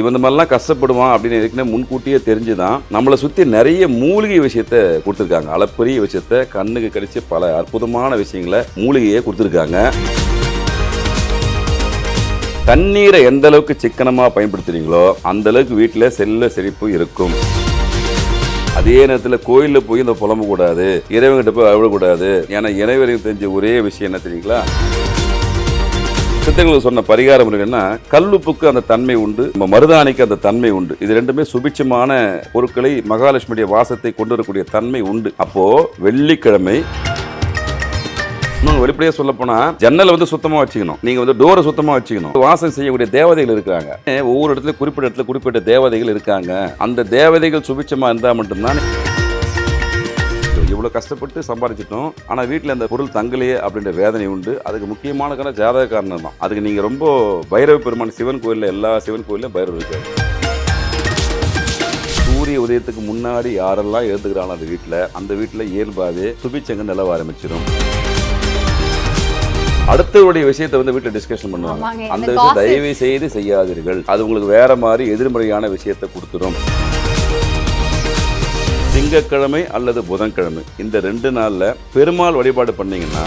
இவன் இந்த மாதிரிலாம் கஷ்டப்படுவான் அப்படின்னு ஏற்கனவே முன்கூட்டியே தெரிஞ்சு தான் நம்மளை சுற்றி நிறைய மூலிகை விஷயத்த கொடுத்துருக்காங்க. அளப்பரிய விஷயத்த கண்ணுக்கு கிடைச்ச பல அற்புதமான விஷயங்களை மூலிகையை கொடுத்துருக்காங்க. தண்ணீரை எந்த அளவுக்கு சிக்கனமாக பயன்படுத்துறீங்களோ அந்த அளவுக்கு வீட்டில் செல்ல செழிப்பு இருக்கும். அதே நேரத்தில் கோயிலில் போய் இந்த புலம்பக்கூடாது இறைவங்கிட்ட போய் அழுவக்கூடாது. ஏன்னா இறைவரையும் தெரிஞ்ச ஒரே விஷயம் என்ன தெரியுங்களா? சித்தர்களுக்கு சொன்ன பரிகார முறைகள்னா கல்லுப்புக்கு அந்த தன்மை உண்டு நம்ம மருதாணிக்கு அந்த தன்மை உண்டு. இது ரெண்டுமே சுபிட்சமான பொருட்களை மகாலட்சுமியுடைய வாசத்தை கொண்டு வரக்கூடிய தன்மை உண்டு. அப்போ வெள்ளிக்கிழமை இன்னும் வெளிப்படையா சொல்ல போனா ஜன்னலை வந்து சுத்தமா வச்சுக்கணும். நீங்க வந்து டோரை சுத்தமா வச்சுக்கணும். வாசம் செய்யக்கூடிய தேவதைகள் இருக்காங்க ஒவ்வொரு இடத்துல குறிப்பிட்ட இடத்துல குறிப்பிட்ட தேவதைகள் இருக்காங்க. அந்த தேவதைகள் சுபிட்சமா இருந்தா மட்டும்தான் இவ்வளோ கஷ்டப்பட்டு சம்பாதிச்சிட்டோம் ஆனால் வீட்டில் அந்த பொருள் தங்கலையே அப்படின்ற வேதனை உண்டு. அதுக்கு முக்கியமான காரணம் ஜாதக காரணம் தான். அதுக்கு நீங்கள் ரொம்ப பைரவ பெருமான் சிவன் கோயிலில் எல்லா சிவன் கோயிலும் பைரவர் இருக்காரு. சூரிய உதயத்துக்கு முன்னாடி யாரெல்லாம் எழுதுகிறாங்களோ அந்த வீட்டில் அந்த வீட்டில் இயல்பாகவே சுபிச்சங்க நிலவ ஆரம்பிச்சிடும் அடுத்தவருடைய விஷயத்தை வந்து வீட்டில் டிஸ்கஷன் பண்ணுவாங்க. அந்த விஷயம். தயவு செய்து செய்யாதீர்கள். அது உங்களுக்கு வேற மாதிரி எதிர்மறையான விஷயத்தை கொடுத்துரும். திங்கக்கிழமை அல்லது புதன்கிழமை. இந்த ரெண்டு நாளில் பெருமாள் வழிபாடு பண்ணீங்கன்னா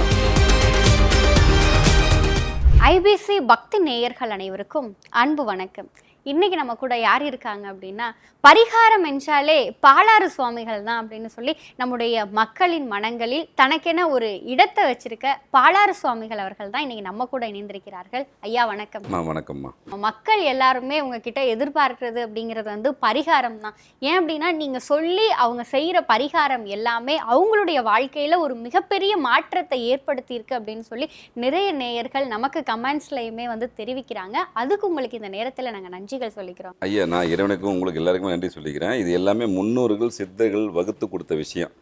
ஐபிசி பக்தி நேயர்கள் அனைவருக்கும் அன்பு வணக்கம். இன்னைக்கு நம்ம கூட யார் இருக்காங்க அப்படின்னா பரிகாரம் என்றாலே பாலாறு சுவாமிகள் தான் அப்படின்னு சொல்லி நம்முடைய மக்களின் மனங்களில் தனக்கென ஒரு இடத்தை வச்சிருக்க பாலாறு சுவாமிகள் அவர்கள் தான் இன்னைக்கு நம்ம கூட இணைந்திருக்கிறார்கள். ஐயா வணக்கம். வணக்கம்மா. மக்கள் எல்லாருமே உங்ககிட்ட எதிர்பார்க்கிறது அப்படிங்கிறது வந்து பரிகாரம் தான். ஏன் அப்படின்னா நீங்க சொல்லி அவங்க செய்யற பரிகாரம் எல்லாமே அவங்களுடைய வாழ்க்கையில ஒரு மிகப்பெரிய மாற்றத்தை ஏற்படுத்தி இருக்கு அப்படின்னு சொல்லி நிறைய நேயர்கள் நமக்கு கமெண்ட்ஸ்லயுமே வந்து தெரிவிக்கிறாங்க. அதுக்கு உங்களுக்கு இந்த நேரத்துல நாங்க நன்றிகள் சொல்லிக்கிறோம். ஐயா நான் இறைவனுக்கும் உங்களுக்கு எல்லாருக்குமே நன்றி சொல்லிக்கிறேன். இது எல்லாமே முன்னோர்கள் சித்தர்கள் வகுத்து கொடுத்த விஷயம்.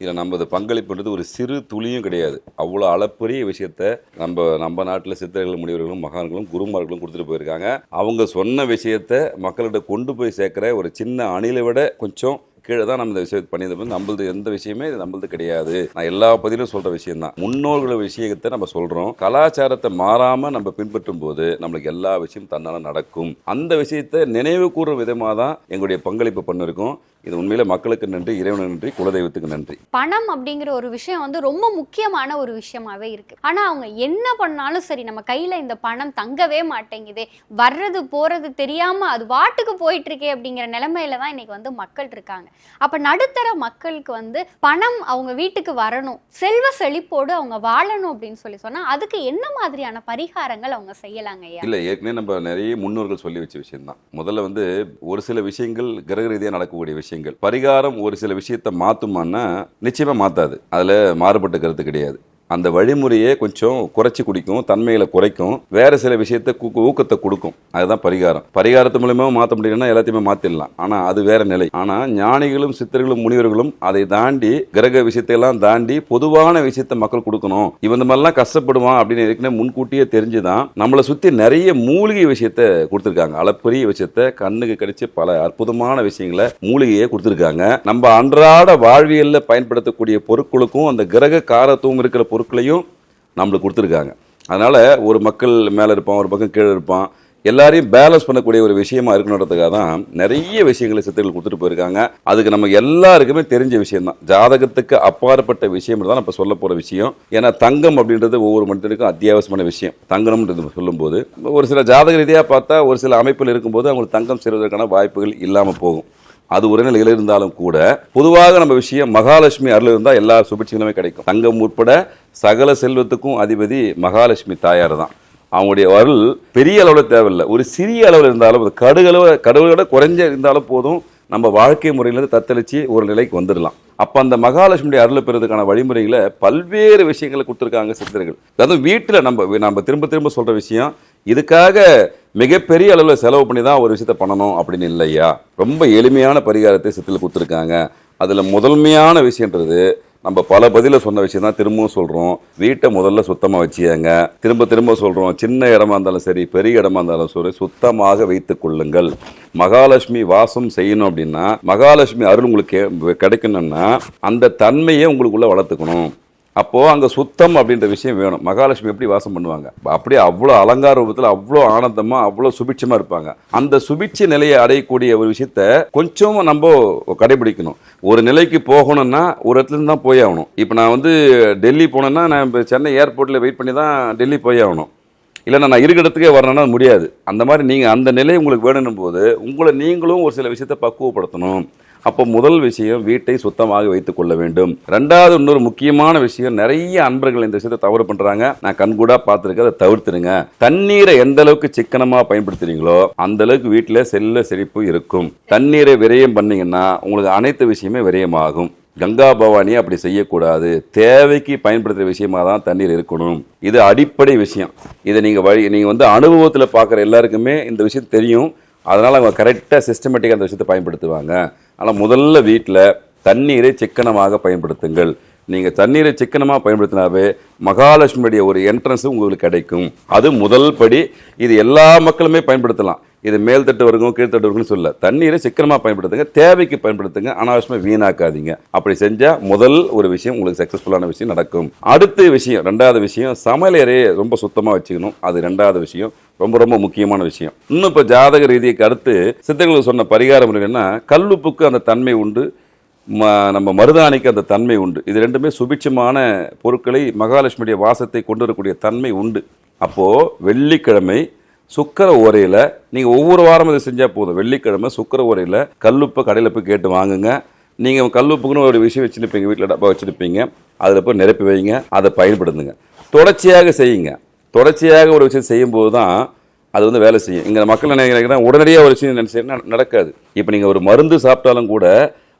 இதில் நம்ம இது பங்களிப்புன்றது ஒரு சிறு துளியும் கிடையாது. அவ்வளோ அளப்பரிய விஷயத்த நம்ம நம்ம நாட்டில் சித்தர்கள் முனிவர்களும் மகான்களும் குருமார்களும் கொடுத்துட்டு போயிருக்காங்க. அவங்க சொன்ன விஷயத்த மக்கள்கிட்ட கொண்டு போய் சேர்க்குற ஒரு சின்ன அணிலை விட கொஞ்சம் கீழே தான் நம்ம இந்த விஷயத்தை பண்ணியிருந்தோம். நம்மளது எந்த விஷயமே இது நம்மளது கிடையாது. நான் எல்லா பதிலும் சொல்ற விஷயம் தான் முன்னோர்கள் விஷயத்தை நம்ம சொல்றோம். கலாச்சாரத்தை மாறாம நம்ம பின்பற்றும் போது நம்மளுக்கு எல்லா விஷயம் தன்னால நடக்கும். அந்த விஷயத்தை நினைவு கூறுற விதமாக தான் எங்களுடைய பங்களிப்பு பண்ணிருக்கோம். இது உண்மையில மக்களுக்கு நன்றி இறைவனுக்கு நன்றி குலதெய்வத்துக்கு நன்றி. பணம் அப்படிங்கிற ஒரு விஷயம் வந்து ரொம்ப முக்கியமான ஒரு விஷயமாவே இருக்கு. ஆனா அவங்க என்ன பண்ணாலும் சரி நம்ம கையில இந்த பணம் தங்கவே மாட்டேங்குதே. வர்றது போறது தெரியாம அது வாட்டுக்கு போயிட்டு இருக்கே அப்படிங்கிற நிலைமையில தான் இன்னைக்கு வந்து மக்கள் இருக்காங்க. அப்போ நடுத்தர மக்களுக்கு வந்து பணம் அவங்க வீட்டுக்கு வரணும் செல்வ செழிப்போடு அவங்க வாழணும் அப்படின்னு சொல்லி சொன்னால் அதுக்கு என்ன மாதிரியான பரிகாரங்கள் அவங்க செய்யலாங்க ஐயா? ஏற்கனவே நம்ம நிறைய முன்னோர்கள் சொல்லி வச்ச விஷயம்தான். முதல்ல வந்து ஒரு சில விஷயங்கள் கிரக ரீதியாக நடக்கக்கூடிய விஷயங்கள். பரிகாரம் ஒரு சில விஷயத்தை மாத்துமான்னா நிச்சயமாக மாற்றாது அதில் மாறுபட்ட கருத்து கிடையாது. அந்த வழிமுறையை கொஞ்சம் குறைச்சி குடிக்கும் தன்மைகளை குறைக்கும். வேற சில விஷயத்தை ஊக்கத்தை கொடுக்கும். அதுதான் பரிகாரம். பரிகாரத்து மூலியமாக மாற்ற முடியலன்னா எல்லாத்தையுமே மாற்றிடலாம் ஆனால் அது வேற நிலை. ஆனால் ஞானிகளும் சித்தர்களும் முனிவர்களும் அதை தாண்டி கிரக விஷயத்தையெல்லாம் தாண்டி பொதுவான விஷயத்தை மக்கள் கொடுக்கணும். இவன் இந்த மாதிரிலாம் கஷ்டப்படுவான் அப்படின்னு ஏற்கனவே முன்கூட்டியே தெரிஞ்சுதான் நம்மளை சுற்றி நிறைய மூலிகை விஷயத்த கொடுத்துருக்காங்க. அளப்பரிய விஷயத்த கண்ணுக்கு கிடைச்ச பல அற்புதமான விஷயங்களை மூலிகையை கொடுத்துருக்காங்க. நம்ம அன்றாட வாழ்வியலில் பயன்படுத்தக்கூடிய பொருட்களுக்கும் அந்த கிரக காரத்துவம் இருக்கிற பொருட்களையும் நம்மளுக்கு கொடுத்துருக்காங்க. அதனால் ஒரு மக்கள் மேலே இருப்பான் ஒரு பக்கம் கீழே இருப்பான். எல்லாரையும் பேலன்ஸ் பண்ணக்கூடிய ஒரு விஷயமா இருக்கணுன்றதுக்காக தான் நிறைய விஷயங்களை சித்தர்கள் கொடுத்துட்டு போயிருக்காங்க. அதுக்கு நம்ம எல்லாருக்குமே தெரிஞ்ச விஷயம் தான் ஜாதகத்துக்கு அப்பாற்பட்ட விஷயம் தான் நம்ம சொல்ல போகிற விஷயம். ஏன்னா தங்கம் அப்படின்றது ஒவ்வொரு மனிதனுக்கும் அத்தியாவசியமான விஷயம். தங்கம்ன்றது சொல்லும்போது ஒரு சில ஜாதக ரீதியாக பார்த்தா ஒரு சில அமைப்பில் இருக்கும்போது அவங்களுக்கு தங்கம் செல்வதற்கான வாய்ப்புகள் இல்லாமல் போகும். அது ஒரு நிலையில் இருந்தாலும் கூட பொதுவாக நம்ம விஷயம் மகாலட்சுமி அருள் இருந்தால் எல்லா சுபிட்சங்களுமே கிடைக்கும். தங்கம் உட்பட சகல செல்வத்துக்கும் அதிபதி மகாலட்சுமி தாயார் தான் அவங்களுடைய அருள் பெரிய அளவில் தேவையில்லை. ஒரு சிறிய அளவில் இருந்தாலும் கடுகளவு கடவுளோட குறைஞ்ச இருந்தாலும் போதும் நம்ம வாழ்க்கை முறையிலிருந்து தத்தளிச்சு ஒரு நிலைக்கு வந்துடலாம். அப்போ அந்த மகாலட்சுமியுடைய அருளை பெறுவதற்கான வழிமுறைகளை பல்வேறு விஷயங்களை கொடுத்துருக்காங்க சித்தர்கள். அதுவும் வீட்டில் நம்ம நம்ம திரும்ப திரும்ப சொல்கிற விஷயம் இதுக்காக மிகப்பெரிய அளவில் செலவு பண்ணி தான் ஒரு விஷயத்த பண்ணணும் அப்படின்னு இல்லையா? ரொம்ப எளிமையான பரிகாரத்தை சித்தில் கொடுத்துருக்காங்க. அதில் முதன்மையான விஷயன்றது நம்ம பல பதில சொன்ன விஷயம் தான் திரும்பவும் சொல்கிறோம் வீட்டை முதல்ல சுத்தமாக வச்சுக்கங்க. திரும்ப திரும்ப சொல்கிறோம் சின்ன இடமா இருந்தாலும் சரி பெரிய இடமா இருந்தாலும் சரி சுத்தமாக வைத்து கொள்ளுங்கள். மகாலட்சுமி வாசம் செய்யணும் அப்படின்னா மகாலட்சுமி அருள் உங்களுக்கு கிடைக்கணும்னா அந்த தன்மையை உங்களுக்குள்ளே வளர்த்துக்கணும். அப்போது அங்கே சுத்தம் அப்படின்ற விஷயம் வேணும். மகாலட்சுமி எப்படி வாசம் பண்ணுவாங்க? அப்படியே அவ்வளோ அலங்கார ரூபத்தில் அவ்வளோ ஆனந்தமாக அவ்வளோ சுபிட்சமாக இருப்பாங்க. அந்த சுபிட்ச நிலையை அடையக்கூடிய ஒரு விஷயத்த கொஞ்சம் நம்ம கடைபிடிக்கணும். ஒரு நிலைக்கு போகணும்னா ஒரு இடத்துல இருந்து தான் போய் ஆகணும். இப்போ நான் வந்து டெல்லி போனேன்னா நான் இப்போ சென்னை ஏர்போர்ட்டில் வெயிட் பண்ணி தான் டெல்லி போய் ஆகணும். இல்லைன்னா நான் இருக்கிற இடத்துக்கே வரணும்னா முடியாது. அந்த மாதிரி நீங்கள் அந்த நிலை உங்களுக்கு வேணும் போது உங்களை நீங்களும் ஒரு சில விஷயத்தை பக்குவப்படுத்தணும். அப்போ முதல் விஷயம் வீட்டை சுத்தமாக வைத்துக் கொள்ள வேண்டும். ரெண்டாவது இன்னொரு முக்கியமான விஷயம் நிறைய அன்பர்கள் இந்த விஷயத்தை தவறு பண்றாங்க. நான் கண்கூடா பார்த்துருக்கேன் அதை தவிர்த்துருங்க. தண்ணீரை எந்த அளவுக்கு சிக்கனமா பயன்படுத்துறீங்களோ அந்த அளவுக்கு வீட்டில் செல்ல செழிப்பு இருக்கும். தண்ணீரை விரயம் பண்ணீங்கன்னா உங்களுக்கு அனைத்து விஷயமே விரயமாகும். கங்கா பவானி அப்படி செய்யக்கூடாது. தேவைக்கு பயன்படுத்துகிற விஷயமா தான் தண்ணீர் இருக்கணும். இது அடிப்படை விஷயம். இதை நீங்கள் வழி நீங்கள் வந்து அனுபவத்தில் பார்க்குற எல்லாருக்குமே இந்த விஷயம் தெரியும். அதனால் அவங்க கரெக்டாக சிஸ்டமேட்டிக்காக அந்த விஷயத்தை பயன்படுத்துவாங்க. ஆனால் முதல்ல வீட்டில் தண்ணீரை சிக்கனமாக பயன்படுத்துங்கள். நீங்கள் தண்ணீரை சிக்கனமாக பயன்படுத்தினாவே மகாலட்சுமியுடைய ஒரு என்ட்ரன்ஸும் உங்களுக்கு கிடைக்கும். அது முதல் படி. இது எல்லா மக்களுமே பயன்படுத்தலாம். இது மேல்தட்டு வர்க்கம் கீழ்த்தட்டு வர்க்கம்னு சொல்ல. தண்ணீரை சிக்கனமாக பயன்படுத்துங்க தேவைக்கு பயன்படுத்துங்க அனாவசியமாக வீணாக்காதீங்க. அப்படி செஞ்சால் முதல் ஒரு விஷயம் உங்களுக்கு சக்ஸஸ்ஃபுல்லான விஷயம் நடக்கும். அடுத்த விஷயம் ரெண்டாவது விஷயம் சமையலறையை ரொம்ப சுத்தமாக வச்சுக்கணும். அது ரெண்டாவது விஷயம். ரொம்ப ரொம்ப முக்கியமான விஷயம். இன்னும் இப்போ ஜாதக ரீதியை கருத்து சித்தர்களுக்கு சொன்ன பரிகாரம் என்னன்னா கல்லுப்புக்கு அந்த தன்மை உண்டு நம்ம மருதாணிக்கு அந்த தன்மை உண்டு. இது ரெண்டுமே சுபிட்சமான பொருட்களை மகாலட்சுமியுடைய வாசத்தை கொண்டு வரக்கூடிய தன்மை உண்டு. அப்போது வெள்ளிக்கிழமை சுக்கர உரையில் நீங்கள் ஒவ்வொரு வாரம் இதை செஞ்சால் போதும். வெள்ளிக்கிழமை சுக்கர உரையில் கல்லுப்பை கடையில் போய் கேட்டு வாங்குங்க. நீங்கள் கல்லுப்புக்குன்னு ஒரு விஷயம் வச்சுருப்பீங்க வீட்டில் டப்பா வச்சுருப்பீங்க. அதில் போய் நிரப்பி வைங்க அதை பயன்படுத்துங்க. தொடர்ச்சியாக செய்யுங்க. தொடர்ச்சியாக ஒரு விஷயம் செய்யும்போது தான் அது வந்து வேலை செய்யும். இங்கே மக்கள் நினைக்கிறேன் உடனடியாக ஒரு விஷயம் நினைச்சா நடக்காது. இப்போ நீங்கள் ஒரு மருந்து சாப்பிட்டாலும் கூட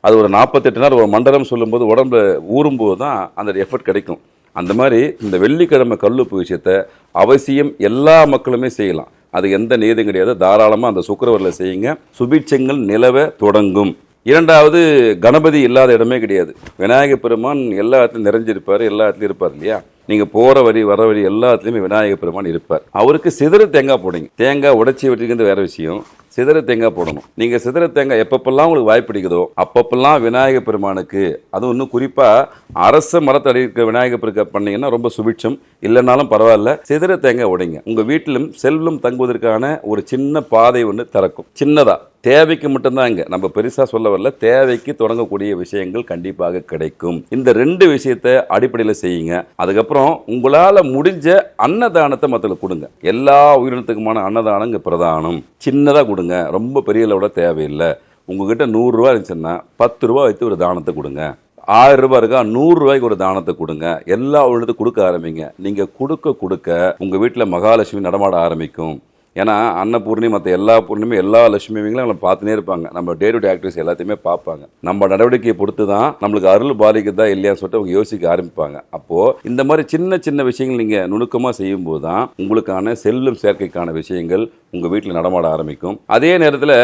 அது ஒரு நாற்பத்தெட்டு நாள் ஒரு மண்டலம் சொல்லும்போது உடம்புல ஊறும்போது தான் அந்த எஃபர்ட் கிடைக்கும். அந்த மாதிரி இந்த வெள்ளிக்கிழமை கல்லுப்பு விஷயத்தை அவசியம் எல்லா மக்களுமே செய்யலாம். அது எந்த நீதும் கிடையாது. தாராளமாக அந்த சுக்கரவரில் செய்யுங்க. சுபிட்சங்கள் நிலவ தொடங்கும். இரண்டாவது கணபதி இல்லாத இடமே கிடையாது. விநாயகப் பெருமான் எல்லா இடத்துலையும் நிறைஞ்சிருப்பார் எல்லா இடத்துலையும் இருப்பார் இல்லையா? நீங்கள் போகிற வழி வர வழி எல்லாத்துலேயுமே விநாயகப் பெருமான் இருப்பார். அவருக்கு சிதறு தேங்காய் போடுங்க. தேங்காய் உடச்சி வச்சுக்கிறது வேற விஷயம். சிதற தேங்காய் போடணும். நீங்கள் சிதற தேங்காய் எப்பப்பெல்லாம் உங்களுக்கு வாய்ப்பு பிடிக்குதோ அப்பப்பெல்லாம் விநாயகர் பெருமானுக்கு அதுவும் இன்னும் குறிப்பாக அரச மரத்தடி இருக்க விநாயகர் பெருக்க பண்ணீங்கன்னா ரொம்ப சுபிட்சம். இல்லைனாலும் பரவாயில்ல. சிதற தேங்காய் உடைங்க. உங்கள் வீட்டிலும் செல்வம் தங்குவதற்கான ஒரு சின்ன பாதை ஒன்று திறக்கும். சின்னதாக தேவைக்கு மட்டும்தான் இங்கே. நம்ம பெருசாக சொல்ல வரல. தேவைக்கு தொடங்கக்கூடிய விஷயங்கள் கண்டிப்பாக கிடைக்கும். இந்த ரெண்டு விஷயத்தை அடிப்படையில் செய்யுங்க. அதுக்கப்புறம் உங்களால் முடிஞ்ச அன்னதானத்தை மற்றவங்களுக்கு கொடுங்க. எல்லா உயிரினத்துக்குமான அன்னதானம் இங்கே பிரதானம். சின்னதாக கொடுங்க. ரொம்ப பெரிய லெவலில் தேவையில்லை. உங்ககிட்ட நூறுரூவா இருந்துச்சுன்னா பத்து ரூபா வைத்து ஒரு தானத்தை கொடுங்க. ஆயிரம் ரூபாய் இருக்கா நூறுரூவாய்க்கு ஒரு தானத்தை கொடுங்க. எல்லா உயிரினத்துக்கும் கொடுக்க ஆரம்பிங்க. நீங்க கொடுக்க கொடுக்க உங்க வீட்டில் மகாலட்சுமி நடமாட ஆரம்பிக்கும். ஏன்னா அன்னபூர்ணி மற்ற எல்லா பூர்ணிமே எல்லா லட்சுமிங்களும் நம்மளை பார்த்துனே இருப்பாங்க. நம்ம டே டு டே ஆக்டர்ஸ் எல்லாத்தையுமே பார்ப்பாங்க. நம்ம நடவடிக்கையை பொறுத்து தான் நம்மளுக்கு அருள் பாதிக்குதா இல்லையான்னு சொல்லிட்டு அவங்க யோசிக்க ஆரம்பிப்பாங்க. அப்போது இந்த மாதிரி சின்ன சின்ன விஷயங்கள் நீங்கள் நுணுக்கமாக செய்யும் செய்யும்போது தான் உங்களுக்கான செல்லும் சேர்க்கைக்கான விஷயங்கள் உங்கள் வீட்டில் நடமாட ஆரம்பிக்கும். அதே நேரத்தில்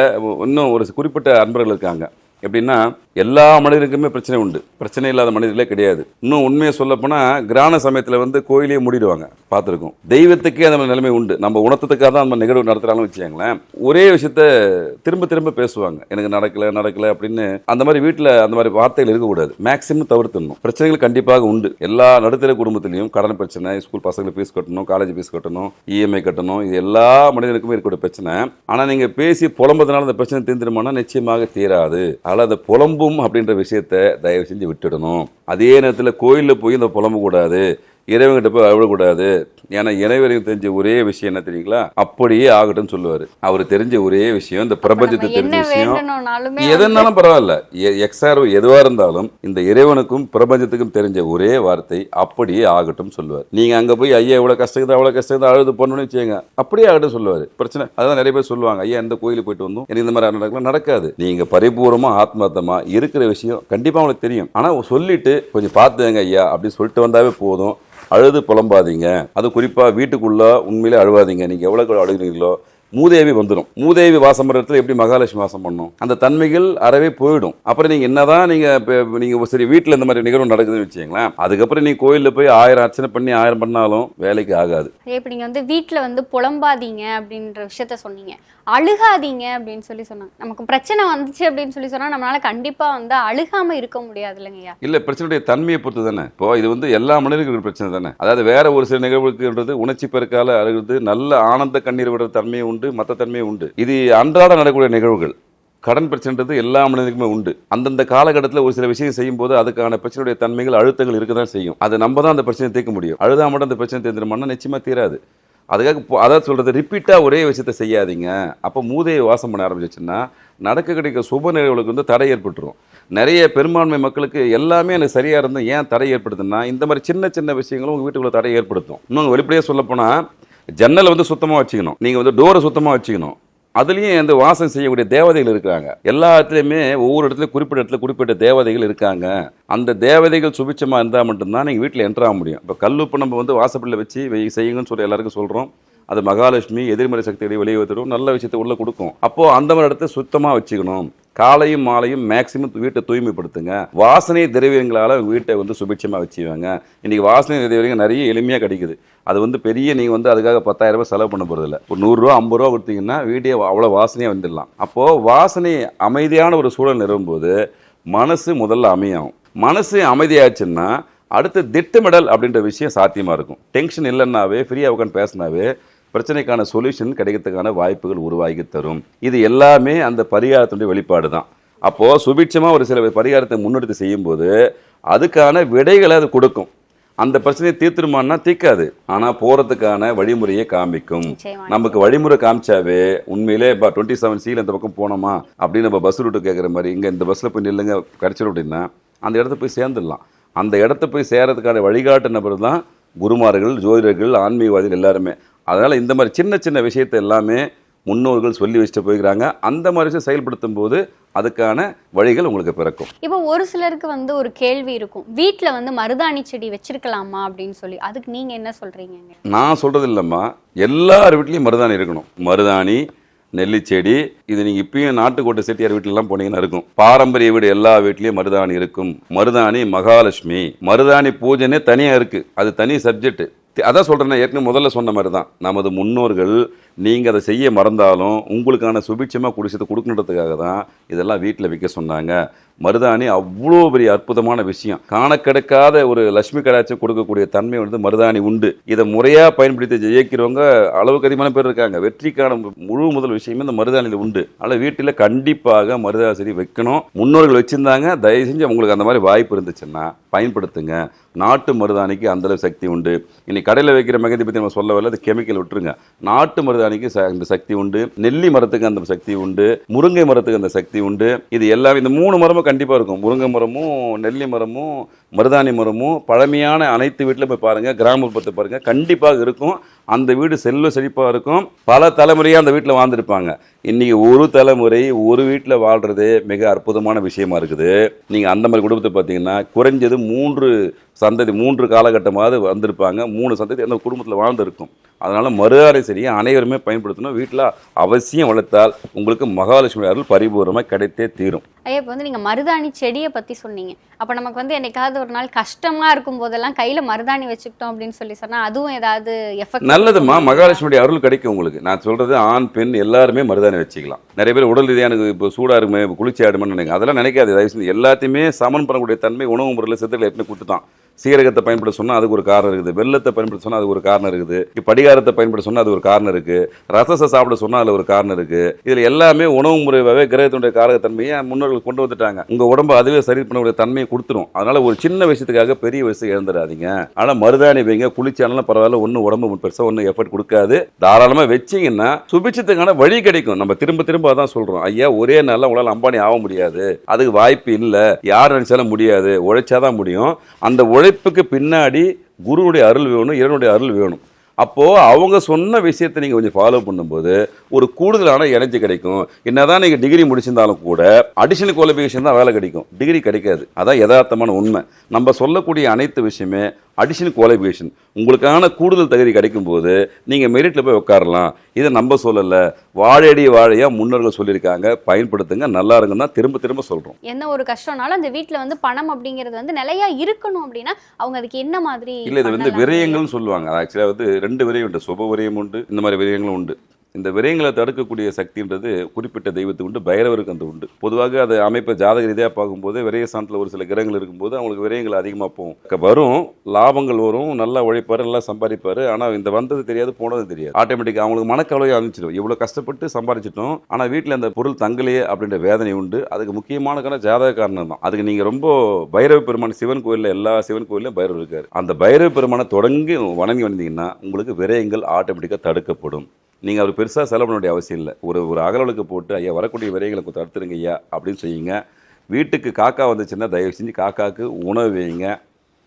இன்னும் ஒரு குறிப்பிட்ட அன்பர்கள் இருக்காங்க. எப்படின்னா எல்லா மனிதருக்குமே பிரச்சனை உண்டு. பிரச்சனை இல்லாத மனிதர்களே கிடையாது. இன்னும் உண்மையை சொல்லப்போனால் கிராம சமயத்தில் வந்து கோயிலையே மூடிடுவாங்க. பார்த்துருக்கோம். தெய்வத்துக்கே அந்த மாதிரி நிலைமை உண்டு. நம்ம உணர்த்தத்துக்காக தான் நம்ம நிகழ்வு நடத்துகிறாலும் வச்சுக்கோங்களேன். ஒரே விஷயத்த திரும்ப திரும்ப பேசுவாங்க. எனக்கு நடக்கல நடக்கல அப்படின்னு அந்த மாதிரி வீட்டில் அந்த மாதிரி வார்த்தைகள் இருக்கக்கூடாது. மேக்ஸிமம் தவிர்த்துடணும். பிரச்சனைகள் கண்டிப்பாக உண்டு. எல்லா நடுத்தர குடும்பத்திலையும் கடன் பிரச்சனை ஸ்கூல் பசங்களுக்கு ஃபீஸ் கட்டணும் காலேஜ் ஃபீஸ் கட்டணும் இஎம்ஐ கட்டணும் இது எல்லா மனிதனுக்குமே இருக்கக்கூடிய பிரச்சனை. ஆனால் நீங்கள் பேசி புலம்புறதுனால அந்த பிரச்சனை தீர்ந்துருமானா நிச்சயமாக தீராது. அதனால் அந்த புலம்பும் அப்படின்ற விஷயத்த தயவு செஞ்சு விட்டுடணும். அதே நேரத்தில் கோயிலில் போய் இந்த புலம்பு கூடாது இறைவன்கிட்ட போய் அழுவக்கூடாது. ஏன்னா இறைவனுக்கு தெரிஞ்ச ஒரே விஷயம் என்ன தெரியுங்களா? அப்படியே ஆகட்டும்னு சொல்லுவார். அவர் தெரிஞ்ச ஒரே விஷயம் இந்த பிரபஞ்சத்தை தெரிஞ்ச விஷயம் எதனாலும் பரவாயில்ல. எக்ஸார் எதுவா இருந்தாலும் இந்த இறைவனுக்கும் பிரபஞ்சத்துக்கும் தெரிஞ்ச ஒரே வார்த்தை அப்படியே ஆகட்டும் சொல்லுவார். நீங்க அங்க போய் ஐயா இவ்வளவு கஷ்டம் அவ்வளவு கஷ்டம் அழுது பண்ணணும்னு வச்சுங்க அப்படியே ஆகட்டும் சொல்லுவார். பிரச்சனை அதான் நிறைய பேர் சொல்லுவாங்க ஐயா இந்த கோயிலுக்கு போயிட்டு வந்தோம். எனக்கு இந்த மாதிரி நடக்கலாம் நடக்காது. நீங்க பரிபூர்வமா ஆத்மார்த்தமா இருக்கிற விஷயம் கண்டிப்பா உங்களுக்கு தெரியும். ஆனா சொல்லிட்டு கொஞ்சம் பார்த்துங்க ஐயா அப்படின்னு சொல்லிட்டு வந்தாவே போதும். அழுது புலம்பாதீங்க. அது குறிப்பாக வீட்டுக்குள்ளே உண்மையிலே அழுவாதீங்க. நீங்கள் எவ்வளோ அழுகிறீங்களோ மூதேவி வந்துடும். மூதேவி வாசம் பண்ணுற இடத்துல எப்படி மகாலட்சுமி வாசம் பண்ணும்? அந்த தன்மைகள் அறவே போயிடும். அப்புறம் நீங்கள் என்னதான் நீங்கள் நீங்கள் நீங்க சரி வீட்டில் இந்த மாதிரி நிகழ்வு நடக்குதுன்னு வச்சுங்களேன் அதுக்கப்புறம் நீ கோயிலில் போய் ஆயிரம் அர்ச்சனை பண்ணி ஆயிரம் பண்ணாலும் வேலைக்கு ஆகாது. இப்போ நீங்கள் வந்து வீட்டில் வந்து புலம்பாதீங்க அப்படின்ற விஷயத்த சொன்னீங்க. அழுகாதீங்க அப்படின்னு சொல்லி சொன்னாங்க. நமக்கு பிரச்சனை வந்துச்சு அப்படின்னு சொல்லி சொன்னால் நம்மளால கண்டிப்பாக வந்து அழுகாம இருக்க முடியாது இல்லைங்கய்யா இல்லை பிரச்சனையுடைய தன்மையை பொறுத்து தானே. இப்போ இது வந்து எல்லா மனிதர்களுக்கு பிரச்சனை தானே. அதாவது வேற ஒரு சில நிகழ்வுக்குன்றது உணர்ச்சி பெருக்கால அழுகுது நல்ல ஆனந்த கண்ணீர் விடுற தன்மையும் உண்டு மற்ற தன்மையும் உண்டு. இது அன்றாட நடக்கூடிய நிகழ்வுகள். கடன் பிரச்சனைன்றது எல்லா மனிதனுக்குமே உண்டு. அந்தந்த காலகட்டத்தில் ஒரு சில விஷயம் செய்யும் போது அதுக்கான பிரச்சனையுடைய தன்மைகள் அழுத்தங்கள் இருக்க தான் செய்யும். அதை நம்ம தான் அந்த பிரச்சனையை தீர்க்க முடியும். அழுதா மட்டும் அந்த பிரச்சனை தீர்ந்துருமானா நிச்சயமா தீராது. அதுக்காக இப்போ அதான் சொல்கிறது ரிப்பீட்டாக ஒரே விஷயத்த செய்யாதீங்க. அப்போ மூதையை வாசம் பண்ண ஆரம்பிச்சிச்சுன்னா நடக்க கிடைக்க சுப நிகழ்வுகளுக்கு வந்து தடை ஏற்பட்டுரும். நிறைய பெரும்பான்மை மக்களுக்கு எல்லாமே எனக்கு சரியாக இருந்தால் ஏன் தடை ஏற்படுதுன்னா இந்த மாதிரி சின்ன சின்ன விஷயங்களும் உங்கள் வீட்டுக்குள்ளே தடை ஏற்படுத்தும். இன்னும் வெளிப்படையாக சொல்லப்போனால் ஜன்னலை வந்து சுத்தமாக வச்சுக்கணும். நீங்கள் வந்து டோரை சுத்தமாக வச்சுக்கணும். அதுலேயும் அந்த வாசம் செய்யக்கூடிய தேவதைகள் இருக்காங்க எல்லா இடத்துலையுமே ஒவ்வொரு இடத்துலையும் குறிப்பிட்ட இடத்துல குறிப்பிட்ட தேவதைகள் இருக்காங்க. அந்த தேவதைகள் சுபிச்சமாக இருந்தால் மட்டும்தான் நீங்கள் வீட்டில் என்ட்ரு ஆக முடியும். இப்போ கல்லுப்பு நம்ம வந்து வாசப்படியில் வச்சு வெய் செய்யுங்கன்னு சொல்லி எல்லாருக்கும் சொல்கிறோம் அது மகாலட்சுமி எதிர்மறை சக்திகளை வெளியே தரும் நல்ல விஷயத்தை உள்ளே கொடுக்கும். அப்போ அந்த மாதிரி இடத்த சுத்தமாக வச்சுக்கணும். காலையும் மாலையும் மேக்சிமம் வீட்டை தூய்மைப்படுத்துங்க. வாசனை திரவியங்களால் வீட்டை வந்து சுபிட்சமாக வச்சுவாங்க இன்றைக்கி வாசனை திரவியங்கள் நிறைய எளிமையாக கிடைக்குது. அது வந்து பெரிய நீங்கள் வந்து அதுக்காக பத்தாயிரம் ரூபாய் செலவு பண்ண போகிறதில்ல ஒரு நூறுரூவா ஐம்பது ரூபா கொடுத்தீங்கன்னா வீட்டையே அவ்வளோ வாசனையாக வந்துடலாம். அப்போது வாசனை அமைதியான ஒரு சூழல் நிறுவும்போது மனசு முதல்ல அமையாகும் மனசு அமைதியாச்சுன்னா அடுத்து திட்டமிடல் அப்படின்ற விஷயம் சாத்தியமாக இருக்கும். டென்ஷன் இல்லைன்னாவே ஃப்ரீயாக உட்காந்து பேசினாவே பிரச்சனைக்கான சொல்யூஷன் கிடைக்கிறதுக்கான வாய்ப்புகள் உருவாகி தரும். இது எல்லாமே அந்த பரிகாரத்தினுடைய வெளிப்பாடு தான் அப்போது சுபிட்சமாக ஒரு சில பரிகாரத்தை முன்னெடுத்து செய்யும்போது அதுக்கான விடைகளை அது கொடுக்கும். அந்த பிரச்சனையை தீர்த்துருமான்னா தீர்க்காது. ஆனால் போகிறதுக்கான வழிமுறையை காமிக்கும். நமக்கு வழிமுறை காமிச்சாவே உண்மையிலே இப்போ டுவெண்ட்டி செவன் சியில் இந்த பக்கம் போனோமா? அப்படின்னு நம்ம பஸ் ரூட்டு கேட்குற மாதிரி இங்கே இந்த பஸ்ஸில் போய் நில்லுங்க கிடச்சிடும் அப்படின்னா அந்த இடத்த போய் சேர்ந்துடலாம். அந்த இடத்த போய் சேர்றதுக்கான வழிகாட்டு நபர் தான் குருமார்கள் ஜோதிடர்கள் ஆன்மீகவாதிகள் எல்லாருமே. அதனால் இந்த மாதிரி சின்ன சின்ன விஷயத்தை எல்லாமே முன்னோர்கள் சொல்லி வச்சுட்டு போய்க்கிறாங்க. அந்த மாதிரி விஷயம் செயல்படுத்தும் போது அதுக்கான வழிகள் உங்களுக்கு பிறக்கும். இப்போ ஒரு சிலருக்கு வந்து ஒரு கேள்வி இருக்கும். வீட்ல வந்து மருதாணி செடி வச்சிருக்கலாமா அப்படின்னு சொல்லி. அதுக்கு நீங்க என்ன சொல்றீங்க? நான் சொல்றது இல்லைம்மா. எல்லார் வீட்லேயும் மருதாணி இருக்கணும். மருதாணி நெல்லிச்செடி இது நீங்கள் இப்பயும் நாட்டுக்கோட்டை செட்டியார் வீட்டிலலாம் போனீங்கன்னா இருக்கும். பாரம்பரிய வீடு எல்லா வீட்லேயும் மருதாணி இருக்கும். மருதாணி மகாலட்சுமி. மருதாணி பூஜைனே தனியாக இருக்குது அது தனி சப்ஜெக்ட் அதான் சொல்கிறேன் ஏற்கனவே முதல்ல சொன்ன மாதிரி தான் நமது முன்னோர்கள் நீங்கள் அதை செய்ய மறந்தாலும் உங்களுக்கான சுபிட்சமாக குடிசத்தை கொடுக்கணுன்றதுக்காக தான் இதெல்லாம் வீட்டில் விற்க சொன்னாங்க. மருதாணி அவ்வளோ பெரிய அற்புதமான விஷயம். காண கிடைக்காத ஒரு லட்சுமி கடாச்சும் கொடுக்கக்கூடிய தன்மை வந்து மருதாணி உண்டு. இதை முறையாக பயன்படுத்தி ஜெயிக்கிறவங்க அளவுக்கு அதிகமான பேர் இருக்காங்க. வெற்றிக்கான முழு முதல் விஷயமே இந்த மருதாணியில் உண்டு. அதனால் வீட்டில் கண்டிப்பாக மருதாணி செடி வைக்கணும். முன்னோர்கள் வச்சுருந்தாங்க. தயவு செஞ்சு உங்களுக்கு அந்த மாதிரி வாய்ப்பு இருந்துச்சுன்னா பயன்படுத்துங்க. நாட்டு மருதாணிக்கு அந்தளவு சக்தி உண்டு. இன்னைக்கு கடையில் வைக்கிற மெகந்தி பற்றி நம்ம சொல்ல வரல அது கெமிக்கல் விட்டுருங்க. நாட்டு மருதாணிக்கு ச- அந்த சக்தி உண்டு. நெல்லி மரத்துக்கு அந்த சக்தி உண்டு. முருங்கை மரத்துக்கு அந்த சக்தி உண்டு. இது எல்லாமே இந்த மூணு மரமும் கண்டிப்பாக இருக்கும். முருங்கை மரமும் நெல்லி மரமும் மருதாணி மரமும் பழமையான அனைத்து வீட்டிலும் போய் பாருங்கள் கிராமப்புறத்தை பாருங்கள் கண்டிப்பாக இருக்கும். அந்த வீடு செல்வ செழிப்பாக இருக்கும். பல தலைமுறையாக அந்த வீட்டில் வாழ்ந்துருப்பாங்க. இன்றைக்கி ஒரு தலைமுறை ஒரு வீட்டில் வாழ்கிறது மிக அற்புதமான விஷயமா இருக்குது. நீங்கள் அந்த மாதிரி குடும்பத்தை பார்த்தீங்கன்னா குறைஞ்சது மூன்று சந்ததி மூன்று காலகட்டமாவது வந்திருப்பாங்க. மூணு சந்ததி அந்த குடும்பத்தில் வாழ்ந்துருக்கும். அதனால மறுஆரை சரியை அனைவருமே பயன்படுத்தணும். வீட்டில் அவசியம் வளர்த்தால் உங்களுக்கு மகாலட்சுமி அருள் பரிபூர்ணமாக கிடைத்தே தீரும். ஐயா இப்போ வந்து நீங்க மருதாணி செடியை பத்தி சொன்னீங்க. அப்ப நமக்கு வந்து என்னைக்காவது ஒரு நாள் கஷ்டமா இருக்கும் போதெல்லாம் கையில மருதாணி வச்சுக்கிட்டோம் அப்படின்னு சொல்லி சொன்னா அதுவும் ஏதாவது எஃபெக்ட் நல்லதும்மா மகாலட்சுமியுடைய அருள் கிடைக்கும் உங்களுக்கு. நான் சொல்றது ஆண் பெண் எல்லாருமே மருதாணி வச்சுக்கலாம். நிறைய பேர் உடல் ரீதியாக எனக்கு இப்போ சூடா இருக்குமே குளிர்ச்சி ஆடுமே நினைக்க அதெல்லாம் நினைக்காது தயவு செஞ்சு எல்லாத்தையுமே சமன் பண்ணக்கூடிய தன்மை உணவு முறையில் சித்தர்கள் எப்படி கொடுத்துட்டான். சீரகத்தை பயன்படுத்த சொன்னா அதுக்கு ஒரு காரணம் இருக்குது. வெள்ளத்தை பயன்படுத்த சொன்னா அதுக்கு ஒரு காரணம் இருக்குது. இப்ப படிகாரத்தை பயன்படுத்த சொன்னால் அது ஒரு காரணம் இருக்குது ரசத்தை சாப்பிட சொன்னால் அதில் ஒரு காரணம் இருக்குது இதில் எல்லாமே உணவு முறையாகவே கிரகத்தினுடைய காரகத்தன்மையை முன்னோர்கள் கொண்டு வந்துட்டாங்க? உங்கள் உடம்பு அதுவே சரி பண்ணக்கூடிய தன்மையை கொடுத்துரும். அதனால் ஒரு சின்ன விஷயத்துக்காக பெரிய விஷயம் இழந்துடாதீங்க. ஆனால் மருதாணி வைங்க குளிச்சாலும் பரவாயில்ல ஒன்றும் உடம்பு பெருசாக ஒன்றும் எஃபர்ட் கொடுக்காது. தாராளமாக வச்சிங்கன்னா சுபிச்சத்துக்கான வழி கிடைக்கும். நம்ம திரும்ப திரும்ப அதான் சொல்கிறோம் ஐயா ஒரே நாளில் உங்களால் அம்பானி ஆக முடியாது. அதுக்கு வாய்ப்பு இல்லை. யார் நினச்சாலும் முடியாது. உழைச்சாதான் முடியும். அந்த உழைப்புக்கு பின்னாடி குருவுடைய அருள் வேணும் இறைவனுடைய அருள் வேணும். அப்போது அவங்க சொன்ன விஷயத்தை நீங்கள் கொஞ்சம் ஃபாலோ பண்ணும்போது ஒரு கூடுதலான எனர்ஜி கிடைக்கும். என்னதான் நீங்கள் டிகிரி முடிச்சிருந்தாலும் கூட அடிஷனல் குவாலிஃபிகேஷன் தான் வேலை கிடைக்கும். டிகிரி கிடைக்காது. அதான் யதார்த்தமான உண்மை. நம்ம சொல்லக்கூடிய அனைத்து விஷயமே அடிஷனல் குவாலிஃபிகேஷன் உங்களுக்கான கூடுதல் தகுதி கிடைக்கும் போது நீங்கள் மெரிட்டில் போய் உட்காரலாம். இதை நம்ம சொல்லலை. வாழையடி வாழையா முன்னோர்கள் சொல்லியிருக்காங்க. பயன்படுத்துங்க. நல்லா இருக்குன்னு தான் திரும்ப திரும்ப சொல்கிறோம் என்ன ஒரு கஷ்டம்னாலும் அந்த வீட்ல வந்து பணம் அப்படிங்கிறது வந்து நிலையா இருக்கணும் அப்படின்னா அவங்க அதுக்கு என்ன மாதிரி இல்லை இது வந்து? விரயங்கள்னு சொல்லுவாங்க. ஆக்சுவலாக வந்து ரெண்டு விரயம் உண்டு. சுப விரயம் உண்டு. இந்த மாதிரி விரயங்களும் உண்டு. இந்த விரயங்களை தடுக்கக்கூடிய சக்தின்றது குறிப்பிட்ட தெய்வத்துக்கு உண்டு பைரவருக்கு அந்த உண்டு. பொதுவாக அதை அமைப்பை ஜாதக ரீதியாக பார்க்கும்போது விரய ஸ்தானத்தில் ஒரு சில கிரகங்கள் இருக்கும்போது அவங்களுக்கு விரயங்கள் அதிகமாக போகும். வரும் லாபங்கள் வரும் நல்லா உழைப்பார் நல்லா சம்பாதிப்பார். ஆனால் இந்த வந்தது தெரியாது போனது தெரியாது. ஆட்டோமேட்டிக்காக அவங்களுக்கு மனக்கவலையை அமைச்சிடும் இவ்வளோ கஷ்டப்பட்டு சம்பாதிச்சிட்டோம் ஆனால் வீட்டில் அந்த பொருள் தங்கலையே அப்படின்ற வேதனை உண்டு. அதுக்கு முக்கியமான காரணம் ஜாதக காரணம் தான். அதுக்கு நீங்கள் ரொம்ப பைரவ பெருமான் சிவன் கோயிலில் எல்லா சிவன் கோயிலையும் பைரவர் இருக்கார். அந்த பைரவ பெருமானை தொடங்கி வணங்கி வந்தீங்கன்னா உங்களுக்கு விரயங்கள் ஆட்டோமேட்டிக்காக தடுக்கப்படும். நீங்கள் அவர் பெருசாக செலவு பண்ண வேண்டிய அவசியம் இல்லை. ஒரு ஒரு அகலவலுக்கு போட்டு ஐயா வரக்கூடிய விரைகளை கொஞ்சம் தடுத்துருங்க ஐயா அப்படின்னு செய்யுங்க. வீட்டுக்கு காக்கா வந்துச்சுன்னா தயவு செஞ்சு காக்காவுக்கு உணவு வைங்க